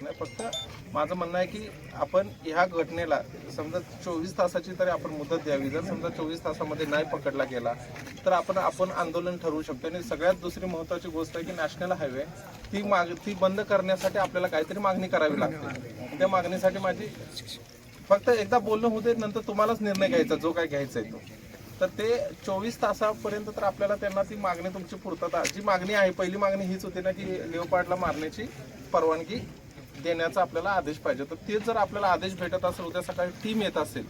नाही. फक्त माझं म्हणणं आहे की आपण ह्या घटनेला समजा चोवीस तासाची तरी आपण मुदत द्यावी. जर समजा चोवीस तासामध्ये नाही पकडला गेला तर आपण आपण आंदोलन ठरवू शकतो. आणि सगळ्यात दुसरी महत्त्वाची गोष्ट आहे की नॅशनल हायवे ती माग ती बंद करण्यासाठी आपल्याला काहीतरी मागणी करावी लागते. त्या मागणीसाठी माझी फक्त एकदा बोलणं होते नंतर तुम्हालाच निर्णय घ्यायचा जो काय घ्यायचा आहे तो. तर ते चोवीस तासापर्यंत तर आपल्याला त्यांना ती मागणी तुमची पूर्तता. जी मागणी आहे पहिली मागणी हीच होती ना की लेओपार्डला मारण्याची परवानगी देण्याचा आपल्याला आदेश पाहिजे. तर ते जर आपल्याला आदेश भेटत असेल उद्या सकाळी टीम येत असेल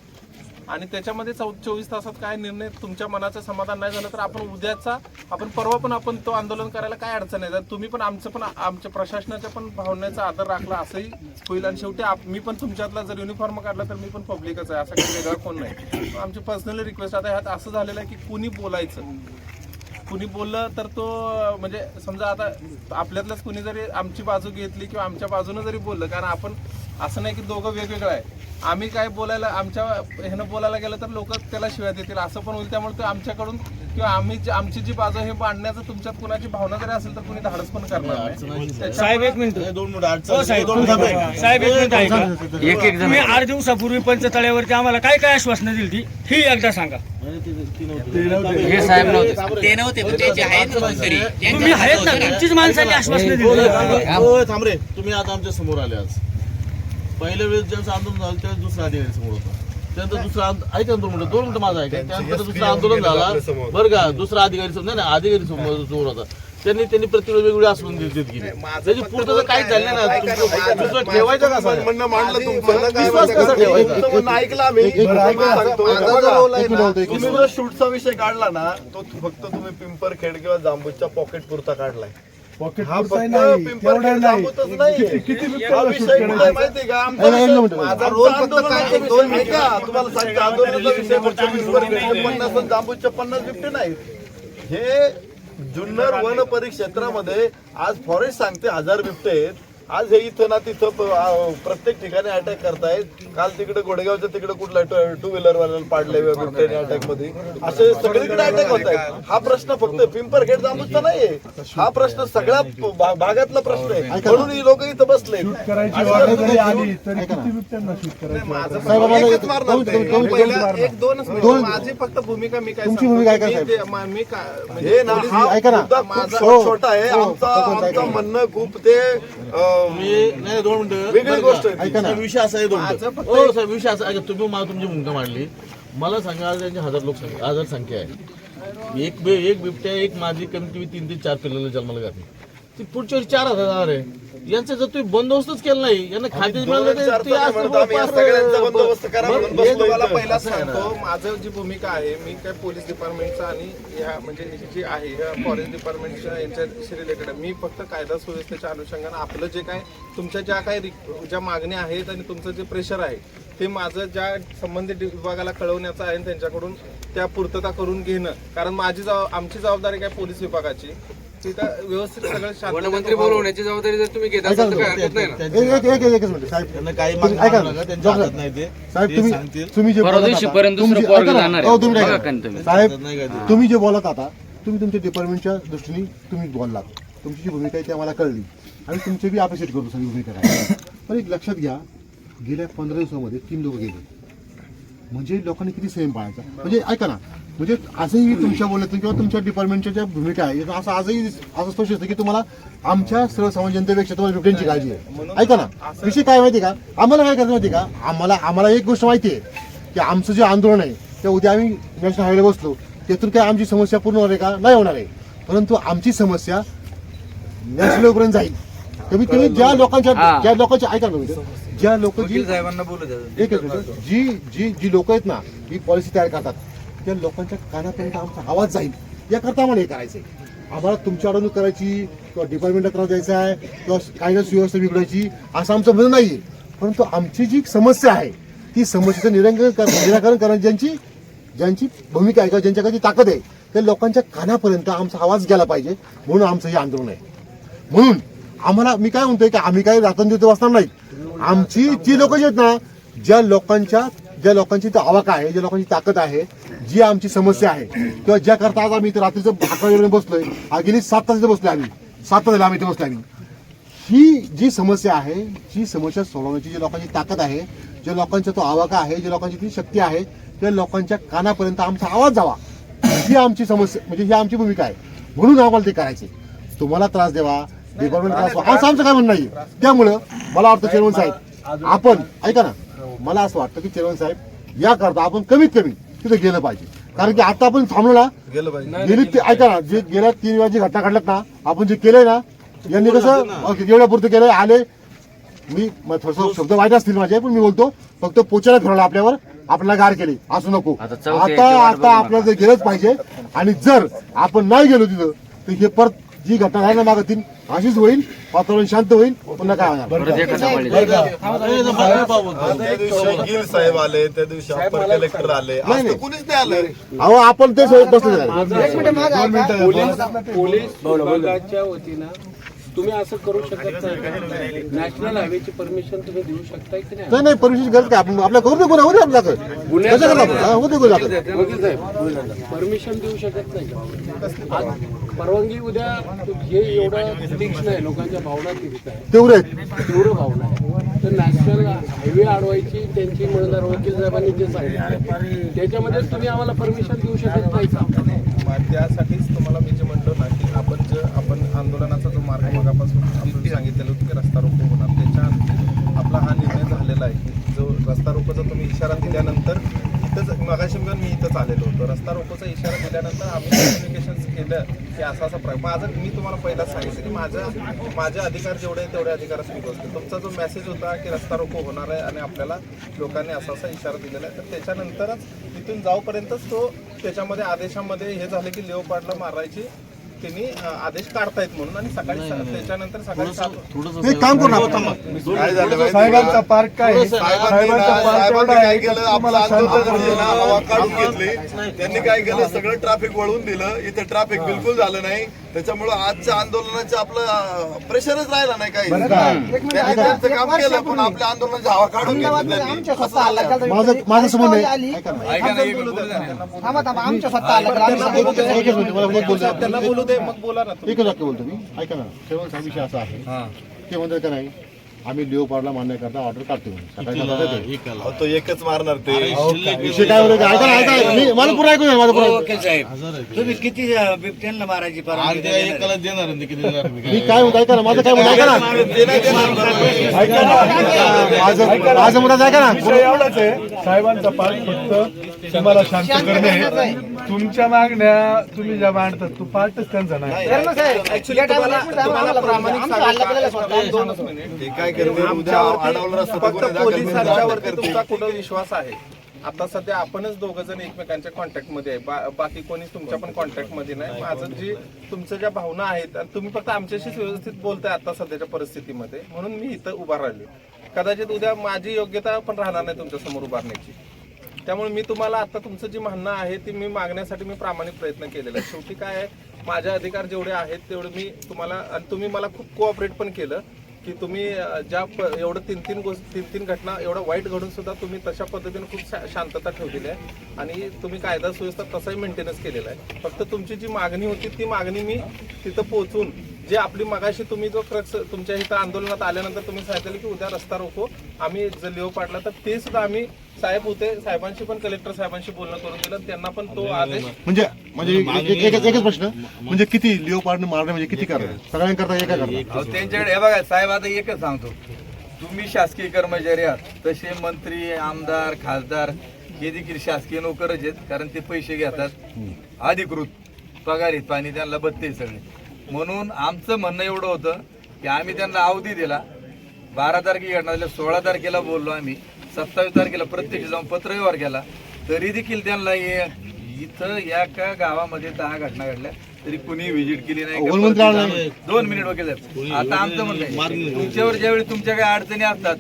आणि त्याच्यामध्ये चौ चोवीस तासात काय निर्णय तुमच्या मनाचं समाधान नाही झालं तर आपण उद्याचा आपण परवा पण आपण तो आंदोलन करायला काय अडचण आहे? तुम्ही पण आमचं पण आमच्या प्रशासनाच्या पण भावनेचा आदर राखला असंही होईल. आणि शेवटी मी पण तुमच्यातला जर युनिफॉर्म काढला तर मी पण पब्लिकच आहे. असं काही वेगळा कोण नाही. आमची पर्सनली रिक्वेस्ट आता ह्यात असं झालेलं आहे की कुणी बोलायचं? कुणी बोललं तर तो म्हणजे समजा आता आपल्यातलंच कुणी जरी आमची बाजू घेतली किंवा आमच्या बाजूनं जरी बोललं कारण आपण असं नाही की दोघं वेगवेगळं आहे. आम्ही काय बोलायला आमच्या ह्यानं बोलायला गेलं तर लोक त्याला शिवाय देतील. असं पण होईल त्यामुळे ते आमच्याकडून किंवा आम्ही आमची जी बाजू हे मांडण्याचं तुमच्यात कुणाची भावना जरी असेल तर कुणी धाडस पण करणार साहेब एक मिनिट. दोन मिनिट हो साहेब एक मिनिट ऐका. तुम्ही आठ दिवसापूर्वी पंचतळ्यावरती आम्हाला काय काय आश्वासनं दिली ती ही एकदा सांगा. हे साहेब नव्हते. ते नव्हते पण ते जे आहेत कोणतरी तुम्ही आहेत ना तुमचीच माणसाने आश्वासनं दिली. हो, थांब रे. तुम्ही आता आमच्यासमोर आले आज. पहिल्या वेळेस ज्यांचं आंदोलन झालं त्यावेळेस दुसरा अधिकारी समोर होता. त्यानंतर दुसरा आंद- ऐका ना दोन मिनिटं दोन मिनिटं माझं ऐका. त्यानंतर दुसरं आंदोलन झाला. बरं का दुसरा अधिकारी नाही नाही, अधिकारी समोर समोर होता. त्यांनी त्यांनी प्रत्येक वेगवेगळी आश्वासन देत देत गेली. त्याची पूर्तता काहीच झाली नाही ना. तुमचं- तुमचं ठेवायचं का साहेब? म्हणणं मांडलं तुमचं काय विश्वास कसा ठेवायचा? तुमचं म्हणणं ऐकलं आम्ही बरं, ऐकून सांगतो. माझा जो रोल आहे ना, तुम्ही जो शूटचा विषय काढला ना तो फक्त तुम्ही पिंपरखेड किंवा जांबूच्या पॉकेट पुरता काढलाय. हा फक्त पिंपरखेड जांबूतच नाही. विषय कुठे आहे माहितीये का आमचा विषय- माझा रोल फक्त काय एक दोन ऐका तुम्हाला सांगतो आंदोलनाचा विषय फक्त पिंपरखेडचे पन्नास आणि जांबूच्या पन्नास बिबटे नाही हे जुन्नर वन परिक्षेत्रामध्ये आज फॉरेस्ट सांगते हजार बिबटे आहेत. आज हे इथं ना तिथं प्रत्येक ठिकाणी अटॅक करतायत काल तिकडे गोडेगावच्या तिकडे कुठला टू व्हीलर वाल्याला पाडले बिबट्याने अटॅकमध्ये. असे सगळीकडे अटॅक होत आहेत. हा प्रश्न फक्त पिंपरखेड जांबूचा नाहीये. हा प्रश्न सगळ्या भागातला प्रश्न आहे. म्हणून ही लोक इथं बसले. एक दोनच मिनिटं. माझी फक्त भूमिका मी काय म्हणजे हे ना हा मुद्दा खूप छो- छोटा आहे. आमचा आमचं म्हणणं खूप ते मी नाही दोन मिनिटं. वेगळी गोष्ट? आहे विषय असा आहे दोन माझं मिनिटं. फक्त हो. साहेब विषय असा आहे. का तुम्ही मला तुमची भूमिका मांडली. मला सांगा आज त्यांची हजार लोकसंख्या हजार संख्या आहे. एक बे एक बिबट्या एक माझी कमीत कमी तीन ते चार पिल्लाला जन्माला घातली. ती पुढच्या वर्षी चार हजार आहे. यांचा जर तुम्ही बंदोबस्तच केला नाही यांना खाते मिळालं ते सगळ्यांचा बंदोबस्त करा म्हणून तुम्हाला. पहिला सांगतो माझं जी भूमिका आहे मी काय पोलीस डिपार्टमेंटचा आणि ह्या म्हणजे ही जी आहे ह्या फॉरेस्ट डिपार्टमेंटच्या यांच्याशी रिलेटेड मी फक्त कायदा सुव्यवस्थेच्या अनुषंगाने आपलं जे काय तुमच्या ज्या काही रिक- ज्या मागण्या आहेत आणि तुमचं जे प्रेशर आहे ते माझं ज्या संबंधित विभागाला कळवण्याचं आहे आणि त्यांच्याकडून त्या पूर्तता करून घेणं. कारण माझी जबाब आमची जबाबदारी काय पोलीस विभागाची? तिथं व्यवस्थित सगळं वनमंत्री शांत बोलवण्याची जबाबदारी जर तुम्ही घेत असाल तर काय हरकत नाही ना त्यांना काही मागणी मागू नका, त्यांच्या हातात नाही ते साहेब ते तुम्ही सांगतील तुम्ही जे परवा बोलत दिवशी आता- पर्यंत दुसरं तुमची- पोरगं ऐका ना. जाणार हो, आहे. तुम्ही बघा ऐका. का तुम्ही? साहेब नाही का ते? तुम्ही जे बोलत आता तुम्ही तुमच्या डिपार्टमेंटच्या दृष्टीने तुम्ही बोललात तुमची जी भूमिका आहे ती आम्हाला कळली आणि तुमची बी अप्रिशिएट करतो सगळी भूमिका काय पण एक लक्षात घ्या गेल्या पंधरा दिवसामध्ये तीन लोक गेले म्हणजे लोकांनी किती संयम पाळायचा? म्हणजे ऐका ना म्हणजे असंही तुमच्या बोलण्यातून किंवा तुमच्या डिपार्टमेंटच्या ज्या भूमिका आहे असं आजही असं स्पष्ट असतं की तुम्हाला आमच्या सर्वसामान्य जनतेपेक्षा तुम्हाला बिबट्यांची काळजी आहे. ऐका ना विषय काय माहिती का? आम्हाला काय करायचं माहिती का? आम्हाला आम्हाला एक गोष्ट माहिती आहे की आमचं जे आंदोलन आहे ते उद्या आम्ही नॅशनल हायवेला बसलो त्यातून काय आमची समस्या पूर्ण होणार आहे का? नाही होणार आहे. परंतु आमची समस्या नॅशनल पर्यंत जाईल. कमीत कमी ज्या लोकांच्या हा. ज्या लोकांच्या ऐका ना ज्या लोक जी साहेबांना बोलू द्या एक. जी जी जी लोक आहेत ना ही पॉलिसी तयार करतात त्या लोकांच्या कानापर्यंत आमचा आवाज जाईल. याकरता आम्हाला हे करायचंय. आम्हाला तुमची अडवणूक करायची किंवा डिपार्टमेंटला त्रास द्यायचा आहे किंवा कायदा सुव्यवस्था बिघडायची असं आमचं म्हणणं नाहीये. परंतु आमची जी समस्या आहे ती समस्येचं निराकरण कर- निराकरण करण्याची ज्यांची ज्यांची भूमिका आहे किंवा ज्यांच्याकडे ताकद आहे त्या लोकांच्या कानापर्यंत आमचा आवाज गेला पाहिजे म्हणून आमचं हे आंदोलन आहे. म्हणून आम्हाला मी काय म्हणतोय की आम्ही काय रात्रंदिवस बसणार नाहीत. आमची जी लोक जी आहेत ना ज्या लोकांच्या ज्या लोकांची इथं आवाका आहे ज्या लोकांची ताकद आहे जी आमची समस्या आहे किंवा ज्या करता आज आम्ही रात्रीचं अकरा बसलोय गेली सात तास इथे बसलोय आम्ही. सात तास आम्ही इथे बसलोय आम्ही. ही जी समस्या आहे जी समस्या सोडवण्याची जी लोकांची ताकद आहे ज्या लोकांचा तो आवाका आहे ज्या लोकांची ती शक्ती आहे त्या लोकांच्या कानापर्यंत आमचा आवाज जावा. ही आमची समस्या म्हणजे ही आमची भूमिका आहे. म्हणून आम्हाला ते करायचे तुम्हाला त्रास द्यावा. डिपार्टमेंट त्रास व्हावा असं आमचं काय म्हणणं नाही त्यामुळं मला वाटतं चेअरमन साहेब आपण ऐका ना मला असं वाटतं की चेअरमन साहेब या करता आपण कमीत कमी तिथे गेलं पाहिजे. कारण की आता आपण थांबलो ना गेलं पाहिजे. गेली ते ऐका ना जे गेल्या तीन वेळा जी घटना घडल्यात ना आपण जे केलंय ना यांनी कसं एवढ्या पुरतं केलंय आले. मी म- थोडंसं शब्द वाईट असतील माझे पण मी बोलतो फक्त पोचायला फिरवलं आपल्यावर आपल्याला गार केली. असू नको. आता आता आपल्याला ते गेलंच पाहिजे. आणि जर आपण नाही गेलो तिथं तर हे परत जी घटना झाली ना मागं तीन अशीच होईल वातावरण शांत होईल पुन्हा काय होणार? त्या दिवशी गिल साहेब आले त्या दिवशी अप्पर कलेक्टर आले. आज तर कुणीच नाही आलं. अहो आपण ते सोबत बसले पोलीस विभागाच्या वतीनं तुम्ही असं करू शकत नाही. नॅशनल हायवेची परमिशन तुम्ही देऊ शकताय की नाही? नाही नाही परमिशन गरज काय? आपण आपल्या करू दे गुन्हा होऊ दे आपल्याकडे कसं करतो आपण? हा, होऊ दे गुन्हा आपल्याकडे. वकील साहेब परमिशन देऊ शकत नाही. का आज परवानगी उद्या हे एवढं तीक्ष्ण आहे लोकांच्या भावना आहे. तेवढे आहेत. तीव्र भावना आहे. तर नॅशनल हायवे अडवायची त्यांची म्हणणार वकील साहेबांनी जे सांगितलं त्याच्यामध्ये तुम्ही आम्हाला परमिशन देऊ शकत नाही का? त्यासाठीच तुम्हाला मी जे म्हणलो ना की आपण जे आपण आंदोलनाचा जो मार्ग मगापासून आपण सांगितलेलं होतं की रस्ता रोको होणार. त्याच्या आपला हा निर्णय झालेला आहे. जो रस्ता रोकोचा तुम्ही इशारा दिल्यानंतर इथंच मगाशी पण मी इथंच आलेलो होतो. रस्ता रोकोचा इशारा दिल्यानंतर आम्ही कम्युनिकेशन केलं की असा असा प्र माझं मी तुम्हाला पहिलाच सांगितलं की माझं माझे अधिकार जेवढे आहेत तेवढे अधिकारच मी बसतो. तुमचा जो मेसेज होता की रस्ता रोको होणार आहे आणि आपल्याला लोकांनी असा असा इशारा दिलेला आहे तर त्याच्यानंतरच तिथून जाऊपर्यंतच तो त्याच्यामध्ये आदेशामध्ये हे झालं की लेओपाडला मारायची त्यांनी आदेश काढतायत म्हणून आणि सकाळी त्याच्यानंतर सकाळी सात एक काम करू ना आपण. काय झालं साहेबांचा पार्क काय साहेबांनी काय केलं? आपलं आंदोलन जे ना हवा काढून घेतली. त्यांनी काय केलं? सगळं ट्रॅफिक वळवून दिलं. इथे ट्रॅफिक बिलकुल झालं नाही. त्याच्यामुळं आजच्या आंदोलनाचं आपलं प्रेशरच राहिला नाही काही. त्यांनी त्यांचं काम केलं पण आपल्या आंदोलनाची हवा काढून घेतली त्यांनी. माझं माझं समज आहे त्यांना बोलू दे मग बोला ना तुम्ही. एकच वाक्य बोलतो मी. ऐका ना साहेब विषय असा आहे. ते म्हणतात का नाही आम्ही लिओ पाडला मान्य करता ऑर्डर काढतो म्हणून. सकाळी सात वाजता अहो, तो एकच मारणार ते. विषय काय होतं ऐका ना ऐका मी मला पुरा ऐकू द्या, माझं पुरा ऐकू. तुम्ही किती बिबट्यांना मारायची एकाला देणार आणि ते किती देणार मी मी काय म्हणतो ऐका ना माझं काय म्हणतो ऐका ना. ऐका ना माझं माझं मुलाचं ऐका ना. एवढाच आहे. साहेबांचा पाठ फक्त तुम्हाला शांत करणे तुमच्या मागण्या तुम्ही ज्या मांडतात तो पाठच त्यांचा नाही. काय उद्या अडवलं फक्त. तुमचा कुठं विश्वास आहे? आता सध्या आपणच दोघ जण एकमेकांच्या कॉन्टॅक्टमध्ये आहे. बाकी कोणी तुमच्या पण कॉन्टॅक्टमध्ये नाही. माझं जी तुमच्या ज्या भावना आहेत आणि तुम्ही फक्त आमच्याशीच व्यवस्थित बोलताय आता सध्याच्या परिस्थितीमध्ये. म्हणून मी इथं उभा राहिलो. कदाचित उद्या माझी योग्यता पण राहणार नाही तुमच्यासमोर उभारण्याची त्यामुळे मी तुम्हाला आता तुमचं जी म्हणणं आहे ती मी मागण्यासाठी मी प्रामाणिक प्रयत्न केलेला आहे. शेवटी काय आहे माझे अधिकार जेवढे आहेत तेवढे मी तुम्हाला आणि तुम्ही मला खूप कोऑपरेट पण केलं की तुम्ही ज्या प- एवढं तीन तीन गोष्टी तीन तीन घटना एवढं वाईट घडून सुद्धा तुम्ही तशा पद्धतीने खूप शा- शांतता ठेवलेली आहे. आणि तुम्ही कायदा सुव्यवस्था तसाही मेंटेनन्स केलेला आहे. फक्त तुमची जी मागणी होती ती मागणी मी तिथं पोहोचून जे आपली मगाशी तुम्ही जो क्रक्स तुमच्या इथं आंदोलनात आल्यानंतर तुम्ही सांगितलं की उद्या रस्ता रोको. आम्ही जर लिओ पाडला तर ते सुद्धा आम्ही साहेब होते साहेबांशी पण कलेक्टर साहेबांशी बोलणं करून दिलं. त्यांना पण तो आदेश म्हणजे म्हणजे एक- एक- एकच प्रश्न. म्हणजे किती लिओ पाडणं मारणं म्हणजे किती करणार सगळ्यांकरता एका करणार अहो, त्यांच्याकडे हे बघा साहेब आता एकच सांगतो. तुम्ही शासकीय कर्मचारी आहात. तसे मंत्री आमदार खासदार हे देखील शासकीय नोकरच आहेत कारण ते पैसे घेतात. अधिकृत पगार आहेत पाणी त्यांना बत्ते सगळे. म्हणून आमचं म्हणणं एवढं होतं की आम्ही त्यांना अवधी दिला. बारा झाल्या सोळा तारखेला बोललो आम्ही सत्तावीस तारखेला प्रत्यक्ष जाऊन पत्रव्यवहार केला. तरी देखील त्यांना इथं या का गावामध्ये दहा घटना घडल्या तरी कुणी व्हिजिट केली नाही दोन मिनिट साहेब. आता आमचं म्हणणं आहे तुमच्यावर ज्यावेळी तुमच्या काही अडचणी असतात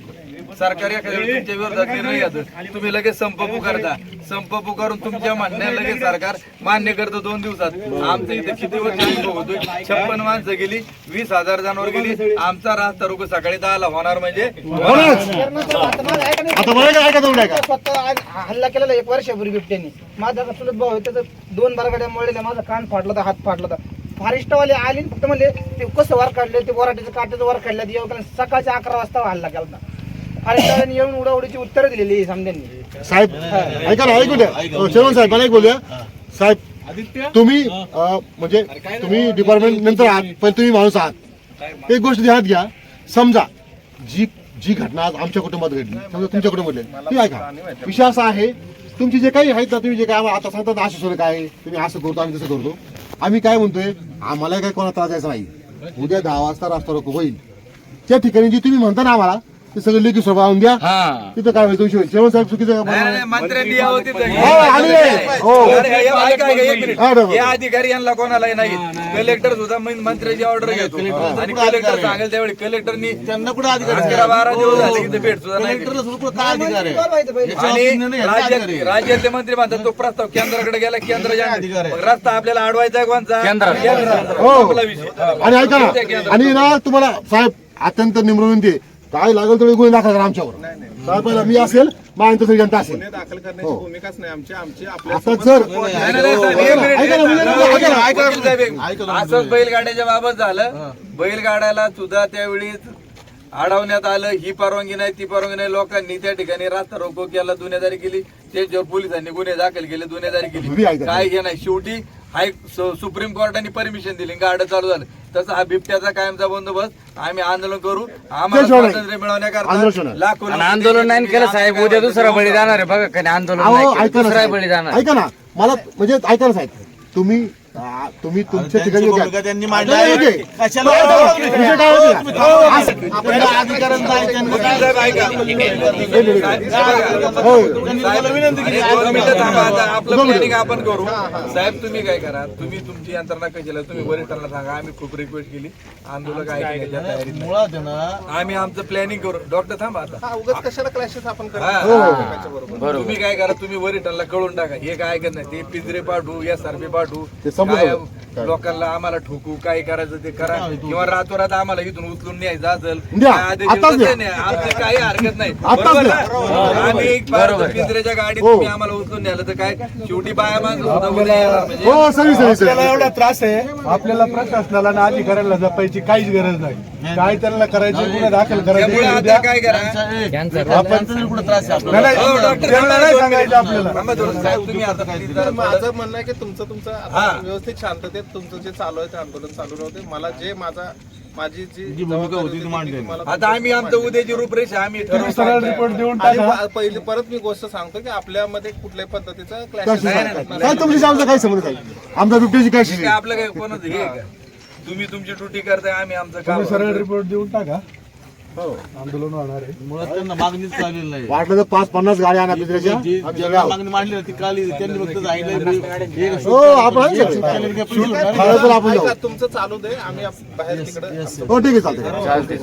सरकार एखाद्या तुमच्या विरोधात निर्णय घेतं. तुम्ही लगेच संप पुकारता संप पुकारून तुमच्या म्हणण्या लगेच सरकार मान्य करतं दोन दिवसात. आमचं इथे किती वर्ष अनुभव होतोय? छप्पन माणसं गेली वीस हजार जणांवर गेली. आमचा रास्ता रोको सकाळी दहाला होणार म्हणजे आता मला काय ऐका तुम्ही ऐका. स्वतः आज हल्ला केलेला एक वर्षापूर्वी बिबट्याने. माझा चुलत भाऊ आहे त्याचं दोन बारगाड्या मोडलेल्या माझा कान फाटला होता हात फाटला होता. फॉरेस्टवाले आले फक्त म्हणले ते कसं वर काढले? ते बोराट्याचं काट्याचं वर काढलं सकाळच्या अकरा वाजता हल्ला केला फॉरेस्टवाल्यांनी येऊन उडाउडीची उत्तरं दिलेली समजांनी साहेब ऐका ना ऐकू द्या. अ, साहेब मला एक बोलूया. साहेब तुम्ही अ, म्हणजे तुम्ही डिपार्टमेंट नंतर आहात पण तुम्ही माणूस आहात. एक गोष्ट ध्यानात घ्या. समजा जी जी घटना आज आमच्या कुटुंबात घडली समजा तुमच्या कुटुंबात घडली ती ऐका. विषय असा आहे तुमची जे काही आहेत ना तुम्ही जे काय आम्हाला आता सांगतात असं काय आहे, तुम्ही असं करतो आम्ही तसं करतो. आम्ही काय म्हणतोय आम्हाला काय कोणा त्रास द्यायचा नाही. उद्या दहा वाजता रस्ता रोको होईल. त्या ठिकाणी जे तुम्ही म्हणता ना आम्हाला ते सगळं लेखी स्वभाव आणून द्या तिथं काय होईल तुमची जेवण साहेब चुकीचं का? नाही, नाही, मंत्र्यांनी यावं तिथं. हो, आली. हो. अरे, हे ऐका, ऐका, एक मिनिट. हा, बरोबर. हे अधिकारी यांना कोणालाही नाही कलेक्टर सुद्धा मन- मंत्र्याची ऑर्डर घेतो आणि कलेक्टर सांगेल त्यावेळी कलेक्टरनी त्यांना कुठे अधिकार आहे? अकरा बारा दिवस झाले इथे भेट सुद्धा नाही दिली. कलेक्टरला सुद्धा काय अधिकार आहे याच्यावर आणि निर्णय घ्यायचा अधिकार राज्यात आहे. राज्यातले मंत्री म्हणतात तो प्रस्ताव केंद्राकडे गेला केंद्र काय अधिकार आहे? मग रस्ता आपल्याला अडवायचा आहे कोणचा केंद्राचा. हो संपला विषय. आणि ऐका ना. आणि ना तुम्हाला साहेब अत्यंत निम्र विनंती आहे. काय लागेल तेवढे गुन्हे दाखल करा आमच्यावर. साहेब पहिला मी असेल सगळी जनता असेल. गुन्हे दाखल करण्याची हो. भूमिकाच नाही आमची. आमची आपल्या आता जर नाही, नाही, नाही, साहेब, एक मिनिट, ऐका ना, एक ऐका ना, मिनिट. ऐका ना, ऐका ना, साहेब, एक. असंच बैलगाड्याच्या बाबत झालं. बैलगाड्याला सुद्धा त्यावेळी अडवण्यात आलं. ही परवानगी नाही ती परवानगी नाही. लोकांनी त्या ठिकाणी रास्ता रोको केला गुन्हेगारी केली. त्यांच्यावर पोलिसांनी गुन्हे दाखल केले गुन्हेगारी तुम्ही केली. ऐका. काय हे नाही. शेवटी हाय सु- सुप्रीम कोर्टाने परमिशन दिली. गाड्या चालू झालं. तसं हा बिबट्याचा कायमचा बंदोबस्त आम्ही आंदोलन करू आम्हाला. स्वातंत्र्य मिळवण्याकरता. लाखो आंदोलन नाही केलं साहेब उद्या दुसरा बळी जाणार आहे बघा कधी आंदोलन नाही केलं, दुसरा बळी. जाणार ऐका ना मला म्हणजे ऐका ना साहेब तुम्ही आ, तुम्ही तुमच्या त्यांची ठिकाणी भूमिका त्यांनी. मांडली आहे. कशाला विषय काय? असं- आपल्याला आहे त्यांनी. हो. दोन मिनिटं थांबा आता आपलं प्लॅनिंग आपण करू. साहेब तुम्ही काय करा? तुम्ही तुमची यंत्रणा कशी आहे, तुम्ही वरिष्ठांना सांगा. आम्ही खूप रिक्वेस्ट केली. आंदोलक ऐकण्याच्या तयारीत नाही. मुळात आहे ना आम्ही आमचं प्लॅनिंग करू. डॉक्टर थांबा आता. हा उगाच कशाला क्लॅशेस आपण हा, करतो हा. तुम्ही काय करा? तुम्ही वरिष्ठांना कळून टाका. हे काय ऐकत नाही? ते पिंजरे पाठवू या सारखे पाठवू. ते संपलं काय सगळं. लोकांना आम्हाला ठोकू काय करायचं ते करा. किंवा रातोरात आम्हाला इथून उचलून न्यायचं असेल द्या. काय आदेश आताच देऊ, द्या. नाही, नाही, आमची काही हरकत नाही. आताच बरोबर द्या. ना? आम्ही एक पिंजऱ्याच्या गाडीत हो. तुम्ही आम्हाला उचलून न्यालं तर काय? शेवटी बाया माणसं सुद्धा उद्या येणार म्हणजे हो आपल्याला एवढा त्रास आहे. आपल्याला प्रशासनाला आणि अधिकाऱ्याला जपायची काहीच गरज नाही. काय त्यांना करायचे गुन्हे दाखल त्यामुळे करायचे आता काय करा? आपण कुठे त्रास आहे आपल्याला? नाही, हो, नाही, डॉक्टर त्यांना थांबा, नाही दोन सांगायचं मिनिटं. आपल्याला. थांबा थोडं. साहेब, तुम्ही आता please जरा माझं म्हणणं आहे की तुमचं तुमचं हा. व्यवस्थित शांततेत तुमचं जे चालू आहे ते आंदोलन चालू राहते मला जे माझा माझी जी जी भूमिका होती ती मांडली. आता आम्ही आमचं उद्याची रूपरेषा आम्ही सरळ रिपोर्ट देऊन टाका. पहिली परत मी गोष्ट सांगतो की आपल्यामध्ये कुठल्याही पद्धतीचं क्लॅश काय तुमची आमचा काही संबंध नाही. आमचा बिबट्याची काय काय आपलं काय कोणाचं हे आहे का? तुम्ही तुमची ड्युटी करताय आम्ही आमचं काम तुम्ही सरळ रिपोर्ट देऊन टाका. आंदोलन होणार आहे. मुळात त्यांना मागणीच चाललेली नाही. वाटलं तर पाच पन्नास गाड्या आणा जी- आमच्या गाव. मागणी मांडली होती काल त्यांनी फक्त सांगितलं हे हो आपण तर जाऊ. तुमचं चालू दे आम्ही आप- बाहेर तिकडे हो ठीक आहे चालतंय.